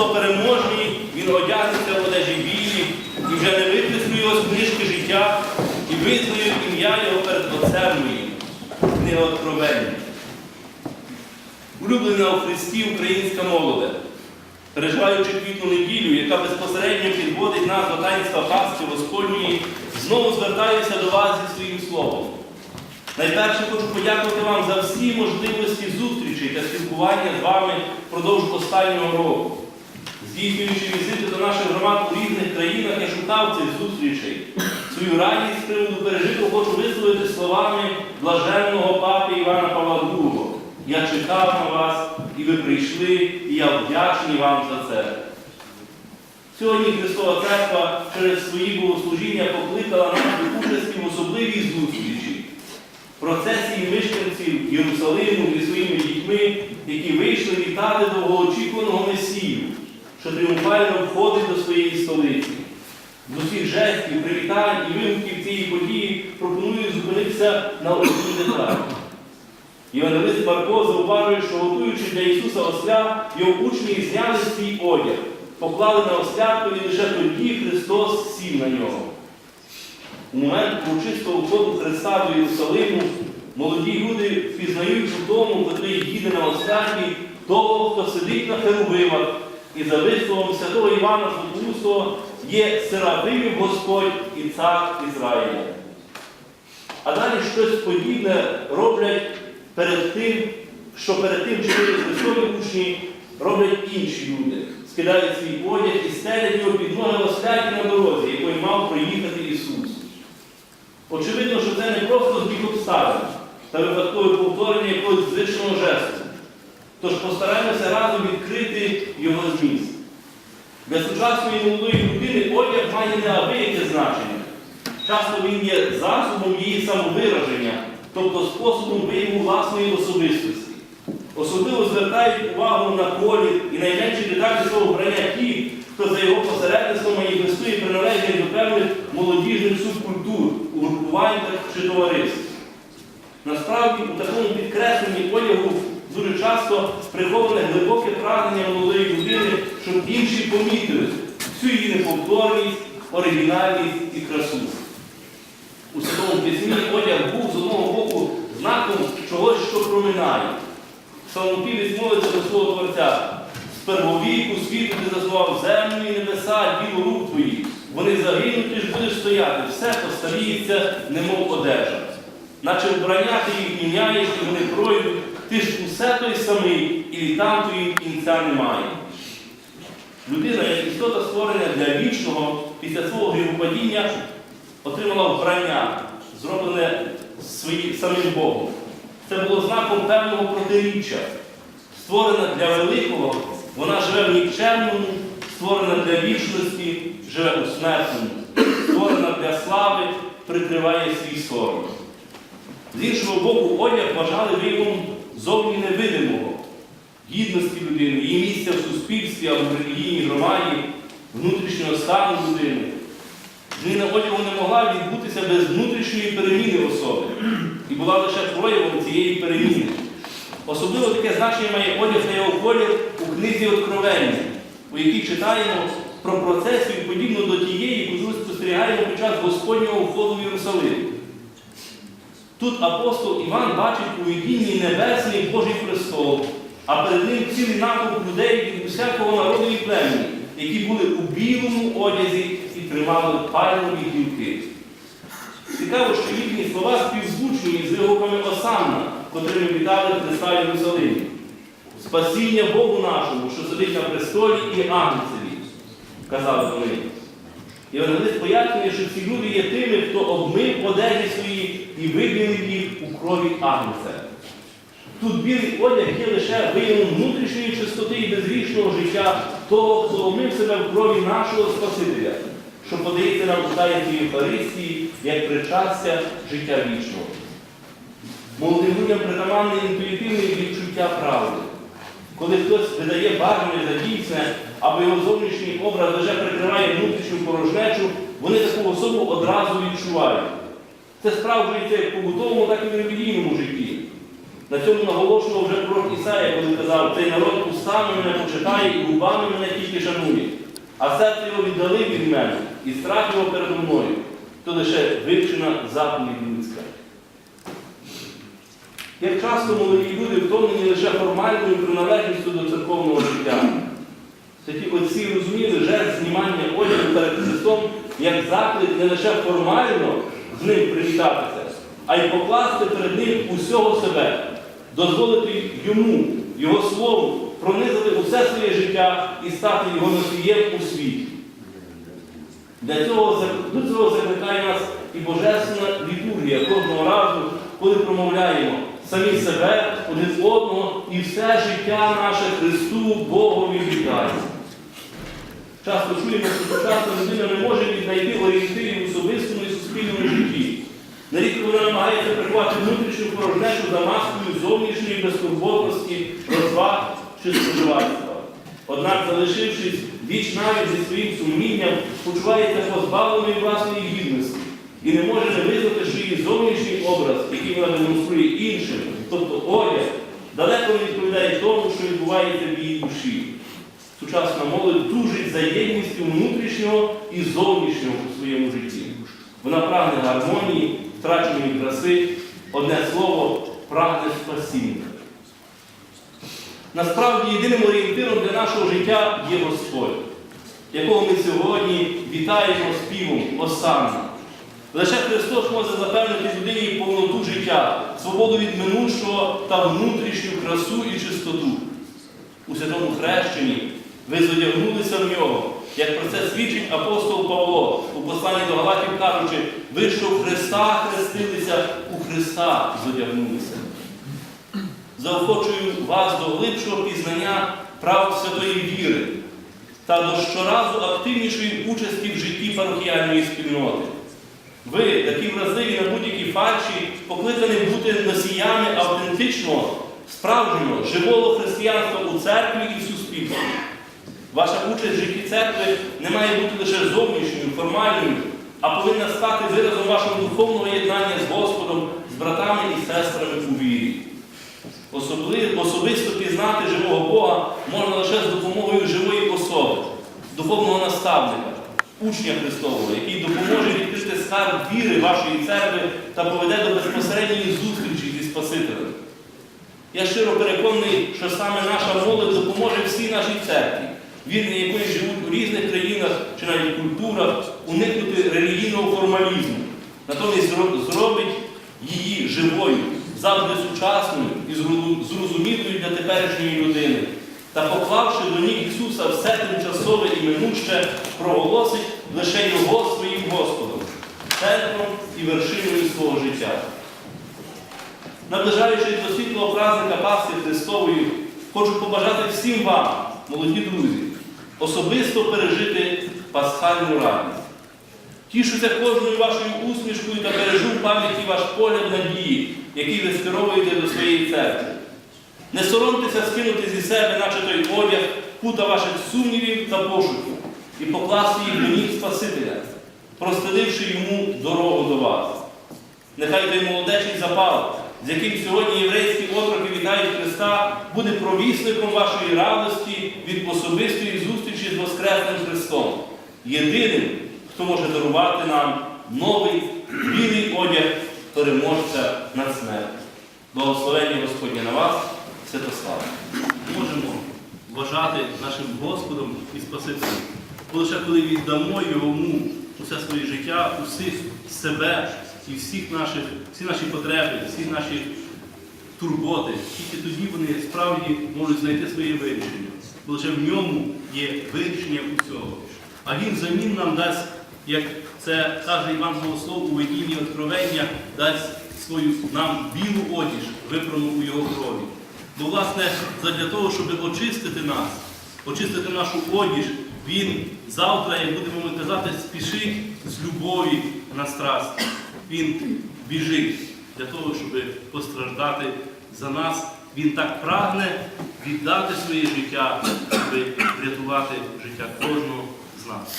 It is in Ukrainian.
хто переможний, він одягнеться в одежі білі і вже не виписує його з книжки життя і визнає ім'я його перед Отцем моїм. Книга Откровення. Улюблена у Христі українська молоде, переживаючи квітну неділю, яка безпосередньо підводить нас до таїнства Пасхи Господньої, знову звертаюся до вас зі своїм словом. Найперше хочу подякувати вам за всі можливості зустрічей та спілкування з вами впродовж останнього року. Здійснюючи візити до наших громад у різних країнах, я шукав цих зустрічей. Свою радість з приводу пережитого хочу висловити словами блаженного папи Івана Павла II. Я чекав на вас, і ви прийшли, і я вдячний вам за це. Сьогодні Христова Церква через свої богослужіння покликала нас до участі в особливій зустрічі процесії мешканців Єрусалиму зі своїми дітьми, які вийшли вітати довгоочікуваного Месію, що тріумфально входить до своєї столиці. З усіх жестів, привітань і вигуків цієї події пропоную зупинитися на одній деталі. Євангелист Марко зауважує, що готуючи для Ісуса осля, його учні зняли свій одяг, поклали на ослядку і лише тоді Христос сів на нього. У момент урочистого входу Христа до Єрусалиму молоді люди впізнають у тому, котрий їде на осляді, того, хто сидить на херувимах, і за висловом святого Івана Златоустого є Серафимів Господь і цар Ізраїля. А далі щось подібне роблять перед тим, що перед тим чинили Христові учні, роблять інші люди. Скидають свій одяг і стелять його під ноги осляді на дорозі, якою мав проїхати Ісус. Очевидно, що це не просто збіг обставин та випадкове повторення якогось звичного жесту. Тож постараємося разом відкрити його зміст. Для сучасної молодої людини одяг має неабияке значення. Часто він є засобом її самовираження, тобто способом вияву власної особистості. Особливо звертають увагу на колір і найменші деталі свого вбрання ті, хто за його посередництвом маніфестує приналежність до певних молодіжних субкультур, угрупувань чи товариств. Насправді, у такому підкресленні одягу дуже часто приховане глибоке прагнення молодої людини, щоб інші помітили всю її неповторність, оригінальність і красу. У Святому Письмі одяг був з одного боку знаком чогось, що проминає. Псалмопівець молиться до свого Творця. З первовіку світу ти заснував землю і небеса, діло рук твоїх. Вони загинуть, ти ж будеш стояти, все постаріється, немов одежа. Наче вбрання ти їх міняєш, і вони пройдуть, ти ж усе той самий, і там твоїм кінця немає. Людина, як істота створення для вічного, після свого гріхопадіння, отримала вбрання, зроблене свої, самим Богом. Це було знаком певного протиріччя. Створена для великого, вона живе в нікчемному, створена для вічності, живе у смертному, створена для слави, прикриває свій сором. З іншого боку, одяг вважали виявом зовні невидимого, гідності людини, її місця в суспільстві або в релігійній громаді, внутрішнього стану людини. Зміна одягу не могла відбутися без внутрішньої переміни особи і була лише проявом цієї переміни. Особливо таке значення має одяг та його колір у книзі Откровення, у якій читаємо про процесію, подібну до тієї, яку спостерігаємо під час Господнього входу в Єрусалим. Тут апостол Іван бачить у видінні небесний Божий престол, а перед ним цілий натовп людей від усякого народу і племені, які були у білому одязі і тримали пальмові гілки. Цікаво, що їхні слова співзвучні з вигуками Осанна, котрими вітали Христа Єрусалимі. Спасіння Богу нашому, що сидить на престолі і ангелі, казали вони. Євангелист пояснює, що ці люди є тими, хто обмив одежі свої і вибілив їх у крові Агнця. Тут білий одяг є лише виявом внутрішньої чистоти і безрічного життя того, хто омив себе в крові нашого Спасителя, що подається нам у таїнстві Євхаристії як причастя життя вічного. Молодим притаманне інтуїтивне відчуття правди. Коли хтось видає бажане за дійсне, або його зовнішній образ лише прикриває внутрішню порожнечу, вони таку особу одразу відчувають. Це справджується як побутовому, так і в релігійному житті. На цьому наголошував вже пророк Ісая, коли казав, цей народ устами мене почитає і губами мене тільки шанує. А серце його віддали від мене, і страх його передо мною, то лише вивчена заповідь людська. Як часто молоді люди втомлені лише формальною приналежністю до церковного життя. Святі отці розуміли жест знімання одягу перед Христом як заклик не лише формально з ним привітатися, а й покласти перед ним усього себе, дозволити йому, його слову, пронизати усе своє життя і стати його носієм у світі. Для цього, до цього закликає нас і Божественна літургія кожного разу, коли промовляємо самі себе, один одного і все життя наше Христу Богові віддаємо. Часто чуємо, що сучасна людина не може віднайти орієнтирів в особистому і суспільному житті. Нерідко вона намагається приховати внутрішню порожнечу за маскою зовнішньої безтурботності, розваг чи споживацтва. Однак, залишившись віч навіть зі своїм сумлінням, почувається позбавленою власної гідності і не може не визнати, що її зовнішній образ, який вона демонструє іншим, тобто одяг, далеко не відповідає тому, що відбувається в її душі. Сучасна молодь тужить за єдністю внутрішнього і зовнішнього у своєму житті. Вона прагне гармонії, втраченої краси, одне слово, прагне спасіння. Насправді єдиним орієнтиром для нашого життя є Господь, якого ми сьогодні вітаємо співом Осанна. Лише Христос може запевнити людині повноту життя, свободу від минулого та внутрішню красу і чистоту. У святому хрещенні ви зодягнулися в нього, як про це свідчить апостол Павло у посланні до Галатів кажучи, ви що в Христа хрестилися, у Христа зодягнулися. Заохочую вас до глибшого пізнання прав святої віри та до щоразу активнішої участі в житті парохіальної спільноти. Ви, такі вразливі на будь-які фальші, покликані бути носіями автентичного, справжнього, живого християнства у церкві і в суспільстві. Ваша участь в житті церкви не має бути лише зовнішньою, формальною, а повинна стати виразом вашого духовного єднання з Господом, з братами і сестрами у вірі. Особисто пізнати живого Бога можна лише з допомогою живої особи, духовного наставника, учня Христового, який допоможе відкрити скарб віри вашої церкви та поведе до безпосередньої зустрічі зі Спасителем. Я щиро переконаний, що саме наша молодь допоможе всій нашій церкві, вірні якої живуть у різних країнах чи навіть культурах, уникнути релігійного формалізму. Натомість зробить її живою, завжди сучасною і зрозумілою для теперішньої людини. Та поклавши до ніг Ісуса все тимчасове і минуще, проголосить лише Його своїм Господом, центром і вершиною свого життя. Наближаючись до світлого праздника Пасхи Христової, хочу побажати всім вам, молоді друзі, особисто пережити пасхальну радість. Тішуся кожною вашою усмішкою та бережу в пам'яті ваш погляд надії, який ви скеровуєте до своєї церкви. Не соромтеся скинути зі себе, наче той одяг, пута ваших сумнівів та пошуків, і покласти їх до ніг Спасителя, простеливши йому дорогу до вас. Нехай той молодечий запал, з яким сьогодні єврейські отроки вітають Христа, буде провісником вашої радості від особистої зустрічі з Воскресним Христом, єдиним, хто може дарувати нам новий білий одяг переможця над смертю. Благословення Господнє на вас, Святослава. Можемо вважати нашим Господом і Спасителем, бо лише коли віддамо йому усе своє життя, усіх себе і всіх наших, всі наші потреби, всі наші турботи, тільки тоді вони справді можуть знайти своє вирішення. Лише в ньому є вирішення усього. А він взамін нам дасть, як це каже Іван Богослов у видінні откровення, дасть свою нам білу одіж, випрану у його крові. Бо, власне, задля того, щоб очистити нас, очистити нашу одіж, він завтра, як будемо ми казати, спішить з любові на страсть. Він біжить для того, щоб постраждати за нас. Він так прагне віддати своє життя, щоб врятувати життя кожного з нас.